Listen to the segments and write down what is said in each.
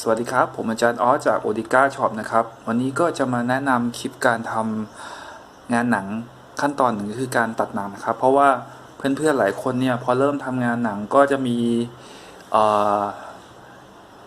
สวัสดีครับ ผมอาจารย์ออสจากโอดิก้าช็อปนะครับ วันนี้ก็จะมาแนะนำคลิปการทำงานหนังขั้นตอนหนึ่งคือการตัดหนังนะครับ เพราะว่าเพื่อนๆหลายคนเนี่ยพอเริ่มทำงานหนังก็จะมี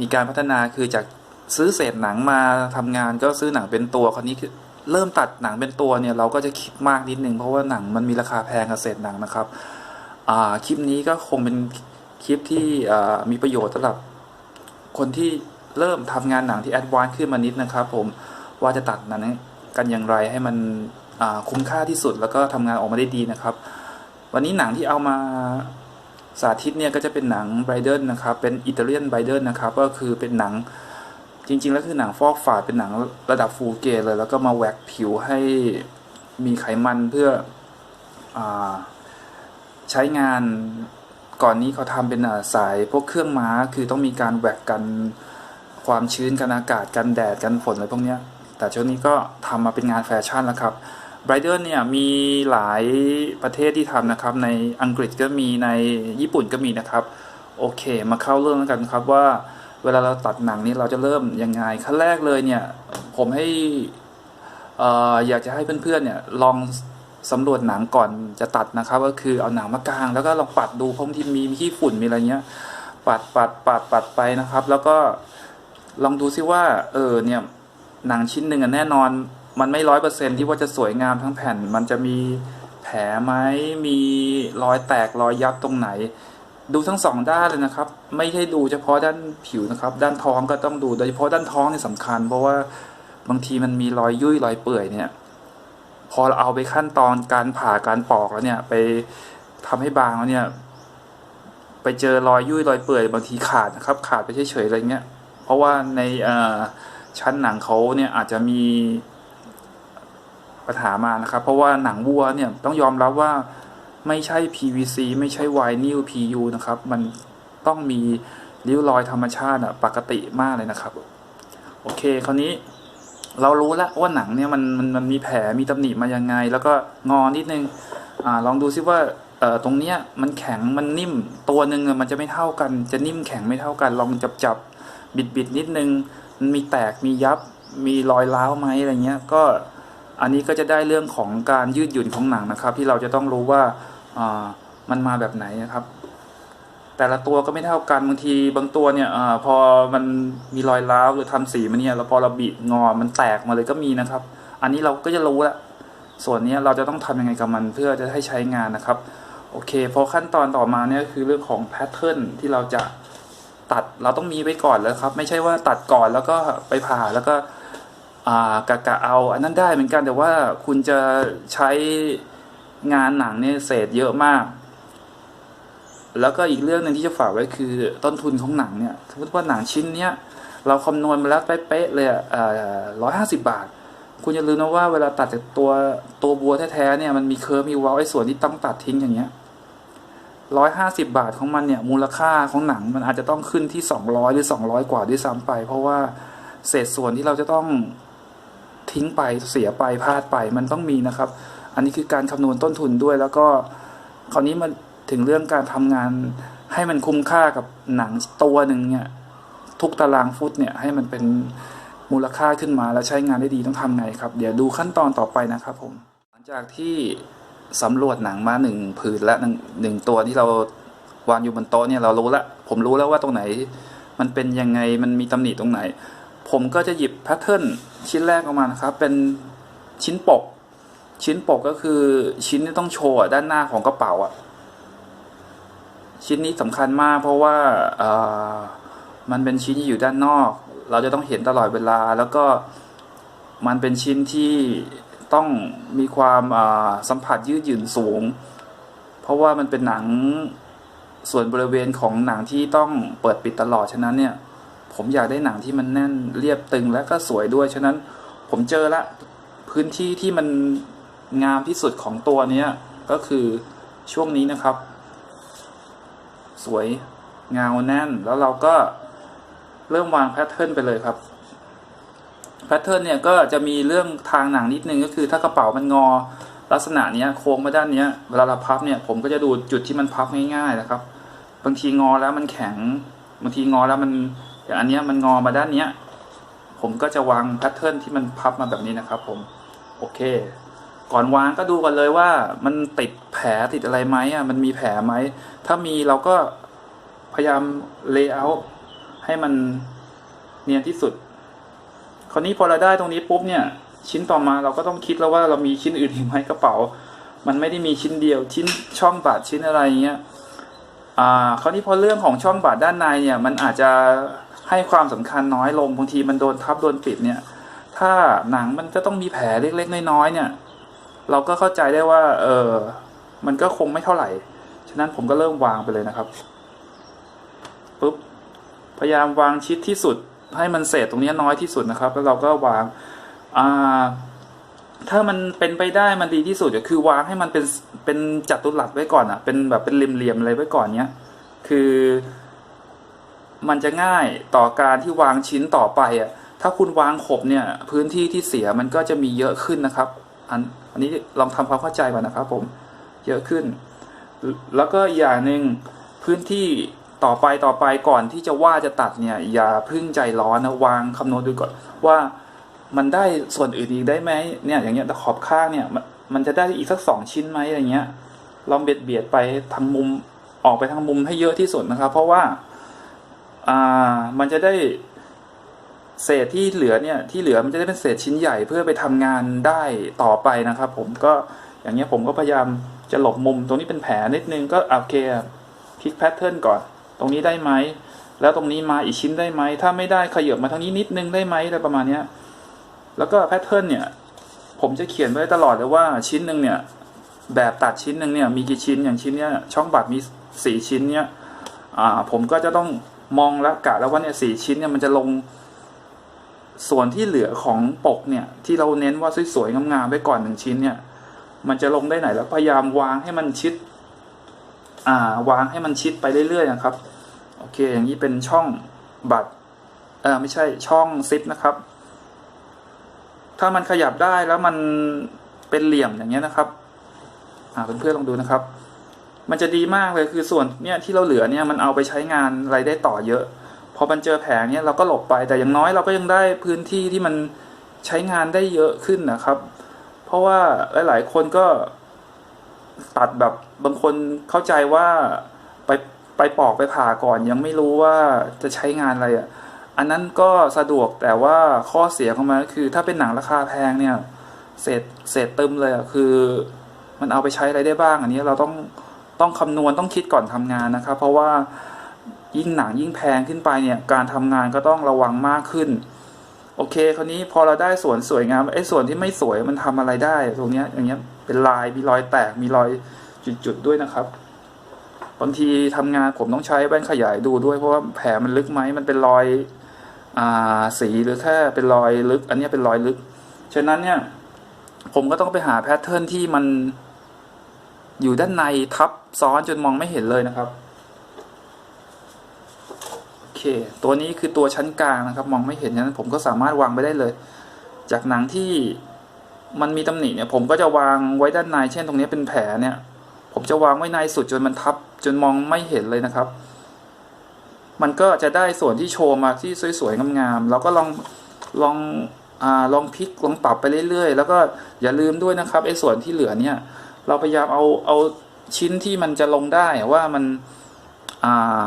มีการพัฒนาคือจากซื้อเศษหนังมาทำงานก็ซื้อหนังเป็นตัวคราวนี้เริ่มตัดหนังเป็นตัวเนี่ยเราก็จะคิดมากนิดนึงเพราะว่าหนังมันมีราคาแพงกับเศษหนังนะครับคลิปนี้ก็คงเป็นคลิปที่มีประโยชน์สำหรับคนที่ เริ่มทำงานหนังที่แอดวานซ์ขึ้นมานิดนะครับผมว่าจะตัดนังกันอย่างไรให้มันคุ้มค่าที่สุดแล้วก็ทำงานออกมาได้ดีนะครับ วันนี้หนังที่เอามาสาธิตเนี่ยก็จะเป็นหนังไบเดนนะครับเป็นอิตาเลียนไบเดนนะครับก็คือเป็นหนังจริงๆ แล้วคือหนังฟอกฝาดเป็นหนังระดับฟูลเกรดเลย แล้วก็มาแวกผิวให้มีไขมันเพื่ออใช้งานก่อนนี้เขาทำเป็นสายพวกเครื่องม้าคือต้องมีการแหวกกัน ความชื้นกันอากาศกันแดดกันฝนอะไรพวกนี้แต่ช่วงนี้ก็ทำมาเป็นงานแฟชั่นแล้วครับไบรเดอร์เนี่ยมีหลายประเทศที่ทำนะครับ ในอังกฤษก็มีในญี่ปุ่นก็มีนะครับ โอเค มาเข้าเรื่องแล้วกันครับว่าเวลาเราตัดหนังนี่เราจะเริ่มยังไงขั้นแรกเลยเนี่ยผมให้อ่ออยากจะให้เพื่อนๆเนี่ยลองสำรวจหนังก่อนจะตัดนะครับ ก็คือเอาหนังมากางแล้วก็ลองปัดดูพราะบางทีมีมีขี้ฝุ่นมีอะไรเงี้ย ปัดปัดปัดปัดไปนะครับ แล้วก็ ลองดูซิว่า เออเนี่ยหนังชิ้นหนึ่งอะแน่นอน มันไม่ร้อยเปอร์เซ็นที่ว่าจะสวยงามทั้งแผ่น มันจะมีแผลไหมมีรอยแตกรอยยับตรงไหน ดูทั้งสองด้านเลยนะครับ ไม่ใช่ดูเฉพาะด้านผิวนะครับ ด้านท้องก็ต้องดูโดยเฉพาะด้านท้องนี่สำคัญ เพราะว่าบางทีมันมีรอยยุ่ยรอยเปื่อยเนี่ย พอเราเอาไปขั้นตอนการผ่าการปอกแล้วเนี่ย ไปทำให้บางแล้วเนี่ย ไปเจอรอยยุ่ยรอยเปื่อยบางทีขาดนะครับ ขาดไปเฉยๆอะไรเงี้ย ราะว่าในชั้นหนังเขาเนี่ยอาจจะมีปัญหามานะครับ เพราะว่าหนังวัวเนี่ยต้องยอมรับว่าไม่ใช่ PVC ไม่ใช่ไวนิล PU นะครับ มันต้องมีริ้วรอยธรรมชาติอะปกติมากเลยนะครับ โอเค คราวนี้เรารู้แล้วว่าหนังเนี่ยมันมันมันมีแผลมีตำหนิมายังไง แล้วก็งอนิดนึงอ่าลองดูซิว่าเอ่อตรงเนี้ยมันแข็งมันนิ่มตัวหนึ่งมันจะไม่เท่ากัน จะนิ่มแข็งไม่เท่ากัน ลองจับจับ บิดบิดนิดนึงมันมีแตกมียับมีรอยร้าวไหมอะไรเงี้ยก็อันนี้ก็จะได้เรื่องของการยืดหยุ่นของหนังนะครับ ที่เราจะต้องรู้ว่าอ่ามันมาแบบไหนนะครับ แต่ละตัวก็ไม่เท่ากันบางทีบางตัวเนี่ยอพอมันมีรอยร้าวหรือทำสีมันเนี่ยแล้วพอเราบีบงอมันแตกมาเลยก็มีนะครับ อันนี้เราก็จะรู้ละส่วนนี้เราจะต้องทำยังไงกับมันเพื่อจะให้ใช้งานนะครับโอเคพอขั้นตอนต่อมาเนี่ยคือเรื่องของแพทเทิร์นที่เราจะ ตัดเราต้องมีไว้ก่อนแล้วครับ ไม่ใช่ว่าตัดก่อนแล้วก็ไปผ่าแล้วก็กะกะเอา อันนั้นได้เหมือนกันแต่ว่าคุณจะใช้งานหนังเนี่ยเศษเยอะมาก แล้วก็อีกเรื่องหนึ่งที่จะฝากไว้คือต้นทุนของหนังเนี่ยสมมติว่าหนังชิ้นเนี้ยเราคำนวณมาแล้วเป๊ะเลยร้อยห้าสิบบาท คุณอย่าลืมนะว่าเวลาตัดจากตัวตัวบัวแท้ๆเนี่ยมันมีเคิร์มีวาไอ้ส่วนที่ต้องตัดทิ้งอย่างเงี้ย ร้อยห้าสิบาทของมันเนี่ยมูลค่าของหนังมันอาจจะต้องขึ้นที่สองร้อยหรือสองร้อยกว่าด้วยซ้ำไป เพราะว่าเศษส่วนที่เราจะต้องทิ้งไปเสียไปพลาดไปมันต้องมีนะครับ อันนี้คือการคำนวณต้นทุนด้วย แล้วก็คราวนี้มันถึงเรื่องการทำงานให้มันคุ้มค่ากับหนังตัวหนึ่งเนี่ยทุกตารางฟุตเนี่ยให้มันเป็นมูลค่าขึ้นมาแล้วใช้งานได้ดีต้องทำไงครับ เดี๋ยวดูขั้นตอนต่อไปนะครับผมหลังจากที่ สำรวจหนังมาหนึ่งผืนและหนึ่งหนึ่งตัวที่เราวางอยู่บนโต๊ะเนี่ยเรารู้ล้วผมรู้แล้วว่าตรงไหน มันเป็นยังไงมันมีตำหนิตรงไหน ผมก็จะหยิบแพทเทิร์นชิ้นแรกออกมานะครับ เป็นชิ้นปก ชิ้นปกก็คือชิ้นที่ต้องโชว์ด้านหน้าของกระเป๋าอะชิ้นนี้สำคัญมากเพราะว่าเออมันเป็นชิ้นที่อยู่ด้านนอก เราจะต้องเห็นตลอดเวลา แล้วก็มันเป็นชิ้นที่ ต้องมีความาสัมผัสยืดหยุ่นสูง เพราะว่ามันเป็นหนังส่วนบริเวณของหนังที่ต้องเปิดปิดตลอดฉะนั้นเนี่ยผมอยากได้หนังที่มันแน่นเรียบตึงและก็สวยด้วยฉะนั้นผมเจอละพื้นที่ที่มันงามที่สุดของตัวเนี้ยก็คือช่วงนี้นะครับ สวยเงาแน่นแล้วเราก็เริ่มวางแพทเทิร์นไปเลยครับ พทเทิร์นเนี่ยก็จะมีเรื่องทางหนังนิดนึงก็คือถ้ากระเป๋ามันงอลักษณะเนี้ยโค้งมาด้านเนี้ยเวลาเราพับเนี่ยผมก็จะดูจุดที่มันพับง่ายๆนะครับ บางทีงอแล้วมันแข็งบางทีงอแล้วมันอย่างอันเนี้ยมันงอมาด้านเนี้ยผมก็จะวางแพทเทิร์นที่มันพับมาแบบนี้นะครับ ผมโอเค ก่อนวางก็ดูกันเลยว่ามันติดแผลติดอะไรไหมอะมันมีแผลไหมถ้ามีเราก็พยายามเลเยอร์ให้มันเนียนที่สุด คราวนี้พอเราได้ตรงนี้ปุ๊บเนี่ยชิ้นต่อมาเราก็ต้องคิดแล้วว่าเรามีชิ้นอื่นอีกไหมกระเป๋า มันไม่ได้มีชิ้นเดียว ชิ้นช่องบาดชิ้นอะไรเงี้ยอ่าคราวนี้พอเรื่องของช่องบาดด้านในเนี่ยมันอาจจะให้ความสำคัญน้อยลงบางทีมันโดนทับโดนปิดเนี่ย ถ้าหนังมันจะต้องมีแผลเล็กๆน้อยๆเนี่ย เราก็เข้าใจได้ว่าเออมันก็คงไม่เท่าไหร่ ฉะนั้นผมก็เริ่มวางไปเลยนะครับปุ๊บพยายามวางชิดที่สุด ให้มันเศษตรงนี้น้อยที่สุดนะครับ แล้วเราก็วางอ่าถ้ามันเป็นไปได้มันดีที่สุดก็คือวางให้มันเป็นเป็นจัตุรัสไว้ก่อนอะเป็นแบบเป็นเหลี่ยมๆอะไรไว้ก่อนเนี้ย คือมันจะง่ายต่อการที่วางชิ้นต่อไปอะถ้าคุณวางขบเนี่ย พื้นที่ที่เสียมันก็จะมีเยอะขึ้นนะครับ อันอันนี้ลองทำความเข้าใจก่อนนะครับ ผม เยอะขึ้น แล้วก็อย่างหนึ่งพื้นที่ ต่อไปต่อไปก่อนที่จะว่าจะตัดเนี่ย อย่าพึ่งใจร้อนนะวางคำนวณดูก่อนว่ามันได้ส่วนอื่นอีกได้ไหมเนี่ยอย่างเงี้ยแต่ขอบข้างเนี่ยมันจะได้อีกสักสองชิ้นไหมอะไรเงี้ยลองเบียดเบียดไปทางมุมออกไปทางมุมให้เยอะที่สุดนะครับ เพราะว่าอ่ามันจะได้เศษที่เหลือเนี่ยที่เหลือมันจะได้เป็นเศษชิ้นใหญ่เพื่อไปทำงานได้ต่อไปนะครับ ผมก็อย่างเงี้ยผมก็พยายามจะหลบมุมตรงนี้เป็นแผลนิดนึงก็โอเคพลิกแพทเทิร์นก่อน รงนี้ได้ไหม แล้วตรงนี้มาอีกชิ้นได้ไหม ถ้าไม่ได้ขยับมาทางนี้นิดนึงได้ไหมอะไรประมาณเนี้ยแล้วก็แพทเทิร์นเนี่ย ผมจะเขียนไว้ตลอดเลยว่าชิ้นหนึ่งเนี่ย แบบตัดชิ้นหนึ่งเนี่ยมีกี่ชิ้นอย่างชิ้นเนี้ยช่องบาดมีสี่ชิ้นเนี่ยอ่าผมก็จะต้องมองแล้วกะแล้วว่าเนี่ยสี่ชิ้นเนี่ยมันจะลงส่วนที่เหลือของปกเนี่ย ที่เราเน้นว่าสวยๆงามๆไว้ก่อนหนึ่งชิ้นเนี่ย มันจะลงได้ไหนแล้วพยายามวางให้มันชิด อ่าวางให้มันชิดไปเรื่อยๆนะครับ โอเค อย่างนี้เป็นช่องบัตรเออไม่ใช่ช่องซิปนะครับ ถ้ามันขยับได้แล้วมันเป็นเหลี่ยมอย่างเงี้ยนะครับ อ่าเพื่อนๆลองดูนะครับ มันจะดีมากเลยคือส่วนเนี่ยที่เราเหลือเนี่ยมันเอาไปใช้งานอะไรได้ต่อเยอะ พอมันเจอแผงเนี่ยเราก็หลบไปแต่อย่างน้อยเราก็ยังได้พื้นที่ที่มันใช้งานได้เยอะขึ้นนะครับ เพราะว่าหลาย ๆ คนก็ ตัดแบบบางคนเข้าใจว่าไปไปปอกไปผ่าก่อน ยังไม่รู้ว่าจะใช้งานอะไรอะอันนั้นก็สะดวกแต่ว่าข้อเสียของมันก็คือ ถ้าเป็นหนังราคาแพงเนี่ยเศษเศษเตึมเลยอะคือ มันเอาไปใช้อะไรได้บ้าง อันนี้เราต้องต้องคำนวณต้องคิดก่อนทำงานนะครับ เพราะว่ายิ่งหนังยิ่งแพงขึ้นไปเนี่ยการทำงานก็ต้องระวังมากขึ้น โอเค คราวนี้พอเราได้ส่วนสวยงามไอ้ส่วนที่ไม่สวยมันทำอะไรได้ ตรงเนี้ยอย่างเงี้ยเป็นลายมีรอยแตกมีรอยจุดๆด้วยนะครับ บางทีทำงานผมต้องใช้แว่นขยายดูด้วยเพราะว่าแผลมันลึกไหมมันเป็นรอยอ่าสีหรือแค่เป็นรอยลึก อันนี้เป็นรอยลึก ฉะนั้นเนี่ย ผมก็ต้องไปหาแพทเทิร์นที่มันอยู่ด้านในทับซ้อนจนมองไม่เห็นเลยนะครับ เคตัวนี้คือตัวชั้นกลางนะครับ มองไม่เห็นฉะนั้นผมก็สามารถวางไปได้เลย จากหนังที่มันมีตำหนิเนี่ย ผมก็จะวางไว้ด้านใน เช่นตรงนี้เป็นแผลเนี่ย ผมจะวางไว้ในสุดจนมันทับ จนมองไม่เห็นเลยนะครับ มันก็จะได้ส่วนที่โชว์มาที่สวยๆงามๆแล้วก็ลองลองอลองพลิกลองปรับไปเรื่อยๆ แล้วก็อย่าลืมด้วยนะครับไอ้ส่วนที่เหลือเนี่ย เราพยายามเอาเอาชิ้นที่มันจะลงได้ว่ามันอ่า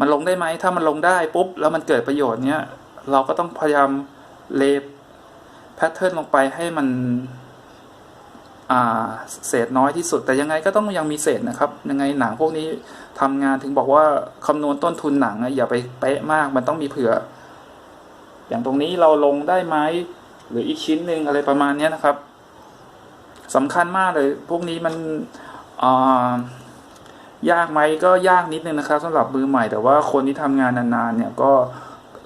มันลงได้ไหมถ้ามันลงได้ปุ๊บแล้วมันเกิดประโยชน์เนี้ยเราก็ต้องพยายามเลฟแพทเทิร์นลงไปให้มันเศษน้อยที่สุด แต่ยังไงก็ต้องยังมีเศษนะครับ ยังไงหนังพวกนี้ทำงานถึงบอกว่าคำนวณต้นทุนหนังอย่าไปเป๊ะมากมันต้องมีเผื่อ อย่างตรงนี้เราลงได้ไหมหรืออีกชิ้นหนึ่งอะไรประมาณนี้นะครับสำคัญมากเลย พวกนี้มันอ่า ยากไหมก็ยากนิดนึงนะครับสำหรับมือใหม่ แต่ว่าคนที่ทำงานนานๆเนี่ยก็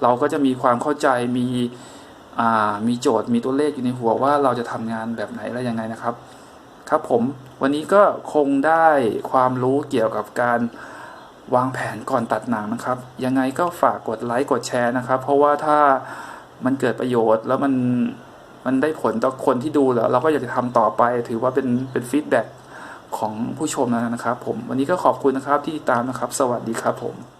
เราก็จะมีความเข้าใจมีมีโจทย์มีตัวเลขอยู่ในหัวว่าเราจะทำงานแบบไหนและยังไงนะครับ ครับผมวันนี้ก็คงได้ความรู้เกี่ยวกับการวางแผนก่อนตัดหนังนะครับ ยังไงก็ฝากกดไลค์กดแชร์นะครับ เพราะว่าถ้ามันเกิดประโยชน์แล้วมันมันได้ผลต่อคนที่ดูแล้ว เราก็อยากจะทำต่อไป ถือว่าเป็นเป็นฟีดแบ็ก ของผู้ชมนะครับ ผม วันนี้ก็ขอบคุณนะครับที่ติดตามนะครับ สวัสดีครับผม